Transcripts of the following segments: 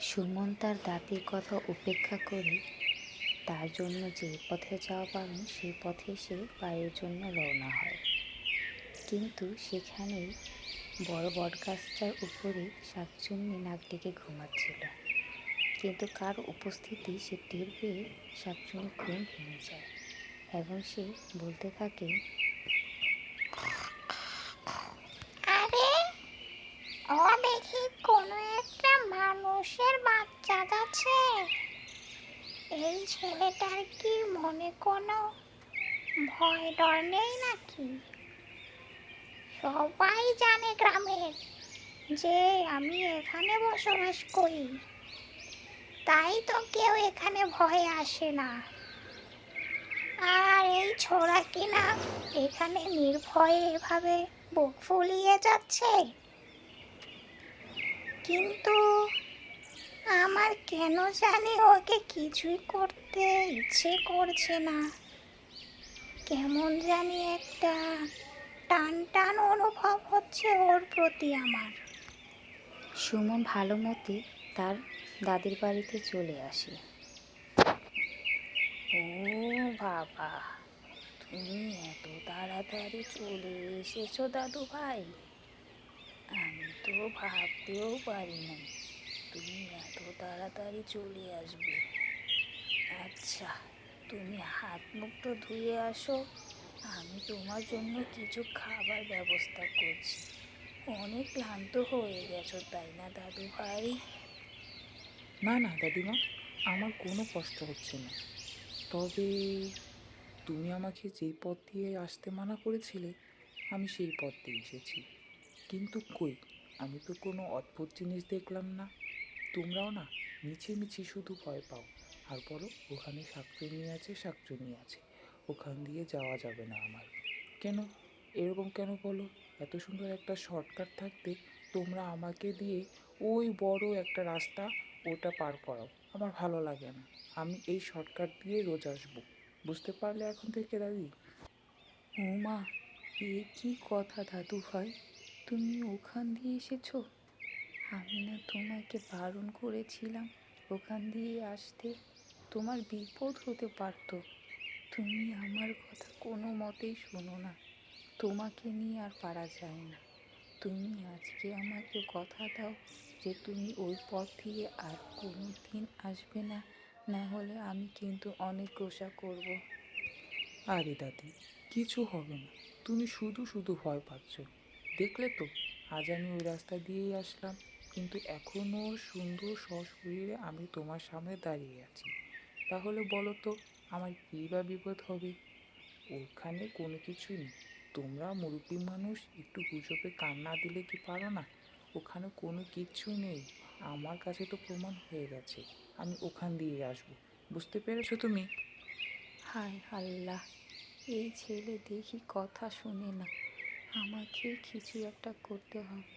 সুমন তার দাদির কথা উপেক্ষা করে তার জন্য যে পথে যাওয়া বারণ সেই পথে সে বাইরের জন্য রওনা হয়। কিন্তু সেখানেই বড় বটগাছটার উপরে শাকচুন্নি নাক ডেকে ঘুমাচ্ছিল। কিন্তু কার উপস্থিতি সে টের পেয়ে শাকচুন্নি ঘুম ভেঙে যায় এবং সে বলতে থাকে আরে ও দেখি কোনো একটা মানুষের বাচ্চা যাচ্ছে এই ছেলেটার কি মনে কোনো ভয় ডর নেই নাকি? সবাই জানে গ্রামের যে আমি এখানে বসবাস করি। তাই তো কেউ এখানে ভয়ে আসে না। আর এই ছোড়া কিনা এখানে নির্ভয়ে এভাবে বুক ফুলিয়ে যাচ্ছে? কিন্তু আমার কেন জানি ওকে কিছুই করতে ইচ্ছে করছে না। কেমন জানি একটা টান টান অনুভব হচ্ছে ওর প্রতি আমার। সুমন ভালো মতে তার দাদির বাড়িতে চলে আসে। ও বাবা তুমি এত তাড়াতাড়ি চলে এসেছ দাদু ভাই তো ভাবতেও পারি না। তুমি এত তাড়াতাড়ি চলে আসবে। আচ্ছা তুমি হাত মুখটা ধুয়ে আসো। আমি তোমার জন্য কিছু খাবার ব্যবস্থা করছি। অনেক ক্লান্ত হয়ে গেছো, তাই না দাদু ভাই না না, দাদিমা, আমার কোনো কষ্ট হচ্ছে না। তবে তুমি আমাকে যেই পথ দিয়ে আসতে মানা করেছিলে, আমি সেই পথ দিয়ে এসেছি। কিন্তু কই? আমি তো কোনো অদ্ভুত জিনিস দেখলাম না। তোমরাও না মিছিমিছি শুধু ভয় পাও। আর বলো, ওখানে শাকচুনি আছে শাকচুনি আছে। ওখান দিয়ে যাওয়া যাবে না আমার। কেন? এরকম কেন বলো? এত সুন্দর একটা শর্টকাট থাকতে তোমরা আমাকে দিয়ে ওই বড় একটা রাস্তা ওটা পার করাও। আমার ভালো লাগে না। আমি এই শর্টকাট দিয়ে রোজ আসব। বুঝতে পারলে এখন থেকে, দাদি? ও মা এ কি কথা দাদু ভাই তুমি ওখান দিয়ে এসেছ? আমি না তোমাকে বারণ করেছিলাম ওখান দিয়ে আসতে। তোমার বিপদ হতে পারতো। তুমি আমার কথা কোনো মতেই শোনো না। তোমাকে নিয়ে আর পারা যায় না। তুমি আজকে আমাকে কথা দাও যে তুমি ওই পথ দিয়ে আর কোনো দিন আসবে না। না হলে আমি কিন্তু অনেক গোসা করব। আরে দাদি, কিছু হবে না। তুমি শুধু শুধু ভয় পাচ্ছ। দেখলে তো? আজ আমি ওই রাস্তা দিয়েই আসলাম। কিন্তু এখনও সুন্দর সশরীরে আমি তোমার সামনে দাঁড়িয়ে আছি। তাহলে বলো তো, আমার কী বা বিপদ হবে? ওখানে কোনো কিছুই নেই। তোমরা মুরব্বী মানুষ, একটু গুজবে কান না দিলে কি পারো না? ওখানে কোনো কিচ্ছু নেই। আমার কাছে তো প্রমাণ হয়ে গেছে। আমি ওখান দিয়ে আসব। বুঝতে পেরেছ তুমি? হায় আল্লাহ, এই ছেলে দেখি কথা শুনে না। আমাকে কিছু একটা করতে হবে।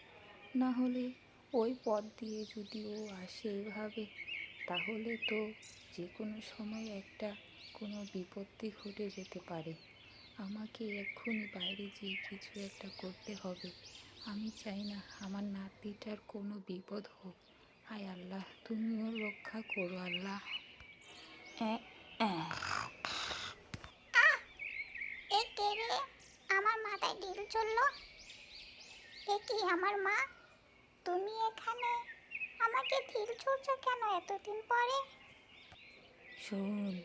না হলে ওই পথ দিয়ে যদি ও আসে এভাবে তাহলে তো যে কোনো সময় একটা কোনো বিপত্তি ঘটে যেতে পারে। আমাকে এক্ষুনি বাইরে যেয়ে কিছু একটা করতে হবে। আমি চাই না আমার নাতিটার কোনো বিপদ হোক। হায় আল্লাহ তুমিও রক্ষা করো আল্লাহ। এ কে রে? আমার মাথায় ঢিল চলল। এ আমার মা? তুমি এখানে? আমাকে ঢিল ছুড়ছো কেন এতদিন পরে? শোন,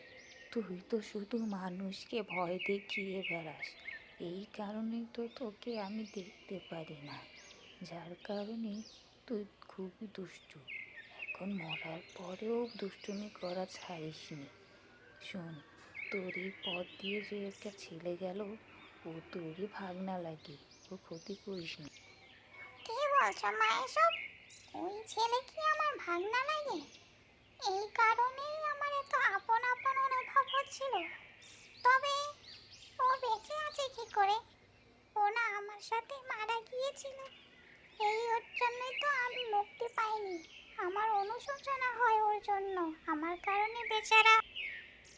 তুই তো শুধু মানুষকে ভয় দেখিয়ে বেড়াস। এই কারণেই তো তোকে আমি দেখতে পারি না। যার কারণে তুই খুবই দুষ্টু। এখন মরার পরেও দুষ্টুমি করা ছাড়িসনি। শোন, তোর এই পথ দিয়ে যে একটা ছেলে গেল ও তোরই ভাগনা লাগে ও ক্ষতি করিস না। কি বলছো মা এসব? ওই ছেলে কি আমার ভাগনা লাগে? এই কারণেই আমার এত আপন আপন অনুভব হচ্ছিল। তবে ও বেঁচে আছে কি করে? ও না আমার সাথে মারা গিয়েছিল। এই ওর জন্যই তো আমি মুক্তি পাইনি। আমার অনুশোচনা হয় ওর জন্য। আমার কারণে বেচারা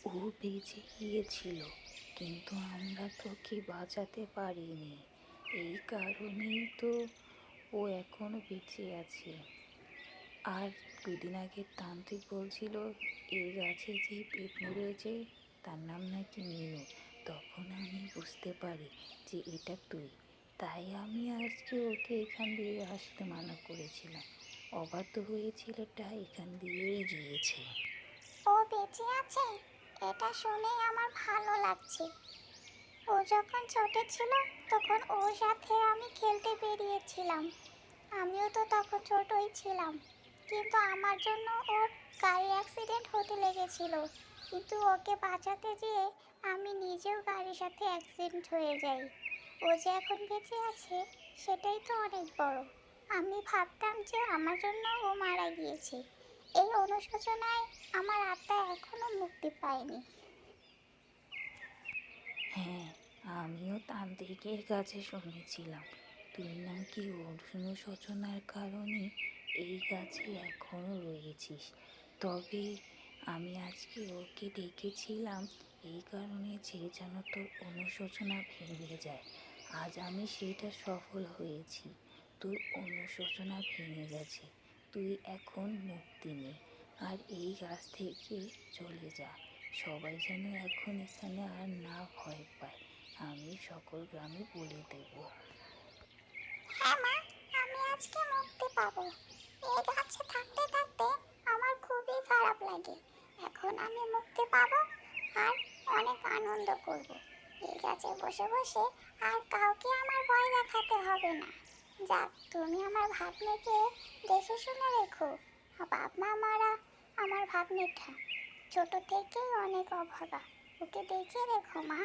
ও বেঁচে গিয়েছিল। কিন্তু আমরা তোকে বাঁচাতে পারিনি। এই কারণেই তো ও এখনও বেঁচে আছে। আর দুদিন আগে তান্ত্রিক বলছিল, এই গাছে যে পেতনি রয়েছে, তার নাম নাকি মিনু। তখন আমি বুঝতে পারি যে এটা তুই। তাই আমি আজকে ওকে এখান দিয়ে আসতে মানা করেছিলাম। অবাধ্য হয়ে ছেলেটা এখান দিয়েই গিয়েছে। ও বেঁচে আছে? এটা শুনে আমার ভালো লাগছে। ও যখন ছোট ছিল, তখন ওর সাথে আমি খেলতে বেরিয়েছিলাম। আমিও তো তখন ছোটই ছিলাম। কিন্তু আমার জন্য ওর গাড়ি অ্যাক্সিডেন্ট হতে লেগেছিল। কিন্তু ওকে বাঁচাতে যেয়ে আমি নিজেও গাড়ির সাথে অ্যাক্সিডেন্ট হয়ে যাই। ও যে এখন বেঁচে আছে, সেটাই তো অনেক বড়। আমি ভাবতাম যে আমার জন্য ও মারা গিয়েছে। এই অনুশোচনায় আমার আত্মা এখনও মুক্তি পায়নি। হ্যাঁ আমিও তান্ত্রিকের কাছে শুনেছিলাম। তুই নাকি অনুশোচনার কারণে এই গাছে এখনও রয়েছিস। তবে আমি আজকে ওকে ডেকেছিলাম এই কারণে যে যেন তোর অনুশোচনা ভেঙে যায়। আজ আমি সেটা সফল হয়েছি। তোর অনুশোচনা ভেঙে গেছে। তুই এখন মুক্তি নে, আর এই গাছ থেকে চলে যা। সবাই যেন এখন এখানে আর না ভয় পায়। আমি সকল গ্রামে বলে দেব। হ্যাঁ আমি আজকে মুক্তি পাবো। এই গাছে থাকতে থাকতে আমার খুবই খারাপ লাগে। এখন আমি মুক্তি পাবো আর অনেক আনন্দ করব। এই গাছে বসে বসে আর কাউকে আমার ভয় দেখাতে হবে না। যাক, তুমি আমার ভাগ্নেকে দেখে শুনে রেখো। বাপ মা মারা আমার ভাগ্নেটা ছোট থেকেই অনেক অভাবা ওকে দেখে রেখো, মা।